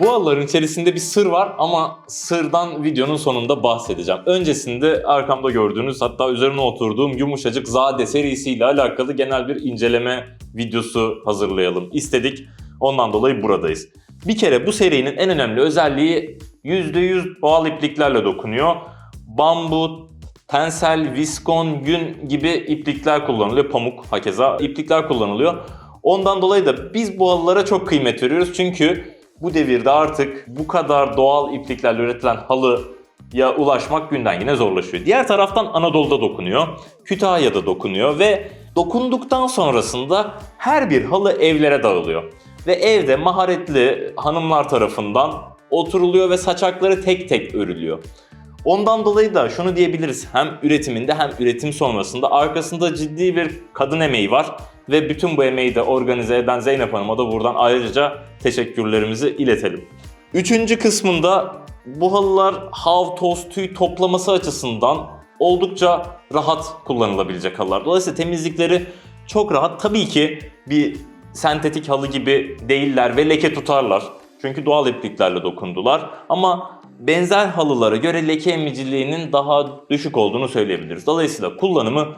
Bu halıların içerisinde bir sır var ama sırdan videonun sonunda bahsedeceğim. Öncesinde arkamda gördüğünüz hatta üzerine oturduğum yumuşacık Zade serisiyle alakalı genel bir inceleme videosu hazırlayalım istedik. Ondan dolayı buradayız. Bir kere bu serinin en önemli özelliği %100 doğal ipliklerle dokunuyor. Bambu, tensel, viskon, yün gibi iplikler kullanılıyor. Pamuk hakeza iplikler kullanılıyor. Ondan dolayı da biz bu halılara çok kıymet veriyoruz. Çünkü bu devirde artık bu kadar doğal ipliklerle üretilen halıya ulaşmak günden güne zorlaşıyor. Diğer taraftan Anadolu'da dokunuyor, Kütahya'da dokunuyor ve dokunduktan sonrasında her bir halı evlere dağılıyor. Ve evde maharetli hanımlar tarafından oturuluyor ve saçakları tek tek örülüyor. Ondan dolayı da şunu diyebiliriz. Hem üretiminde hem üretim sonrasında arkasında ciddi bir kadın emeği var. Ve bütün bu emeği de organize eden Zeynep Hanım'a da buradan ayrıca teşekkürlerimizi iletelim. Üçüncü kısmında bu halılar hav, toz, tüy toplaması açısından oldukça rahat kullanılabilecek halılar. Dolayısıyla temizlikleri çok rahat. Tabii ki bir sentetik halı gibi değiller ve leke tutarlar. Çünkü doğal ipliklerle dokundular. Ama benzer halılara göre leke emiciliğinin daha düşük olduğunu söyleyebiliriz. Dolayısıyla kullanımı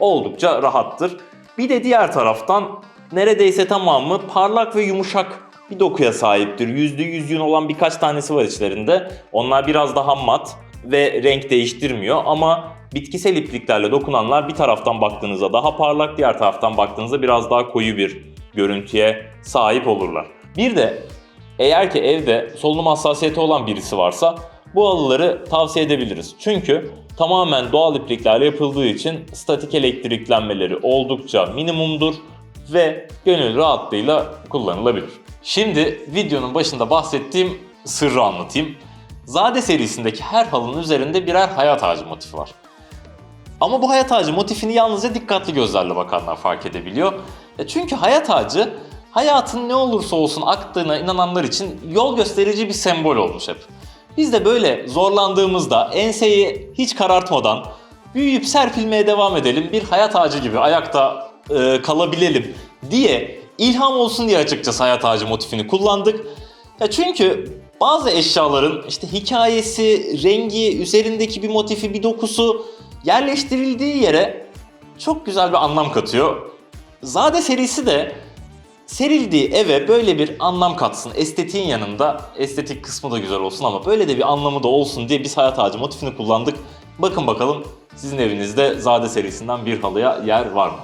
oldukça rahattır. Bir de diğer taraftan neredeyse tamamı parlak ve yumuşak bir dokuya sahiptir. %100 yün olan birkaç tanesi var içlerinde. Onlar biraz daha mat ve renk değiştirmiyor ama bitkisel ipliklerle dokunanlar bir taraftan baktığınızda daha parlak, diğer taraftan baktığınızda biraz daha koyu bir görüntüye sahip olurlar. Bir de eğer ki evde solunum hassasiyeti olan birisi varsa bu halıları tavsiye edebiliriz. Çünkü tamamen doğal ipliklerle yapıldığı için statik elektriklenmeleri oldukça minimumdur ve gönül rahatlığıyla kullanılabilir. Şimdi videonun başında bahsettiğim sırrı anlatayım. Zade serisindeki her halının üzerinde birer hayat ağacı motifi var. Ama bu hayat ağacı motifini yalnızca dikkatli gözlerle bakanlar fark edebiliyor. E Çünkü hayat ağacı hayatın ne olursa olsun aktığına inananlar için yol gösterici bir sembol olmuş hep. Biz de böyle zorlandığımızda enseyi hiç karartmadan büyüyüp serpilmeye devam edelim, bir hayat ağacı gibi ayakta e, kalabilelim diye ilham olsun diye açıkçası hayat ağacı motifini kullandık. Ya çünkü bazı eşyaların işte hikayesi, rengi, üzerindeki bir motifi, bir dokusu yerleştirildiği yere çok güzel bir anlam katıyor. Zade serisi de serildiği eve böyle bir anlam katsın. Estetiğin yanında estetik kısmı da güzel olsun ama böyle de bir anlamı da olsun diye biz hayat ağacı motifini kullandık. Bakın bakalım sizin evinizde Zade serisinden bir halıya yer var mı?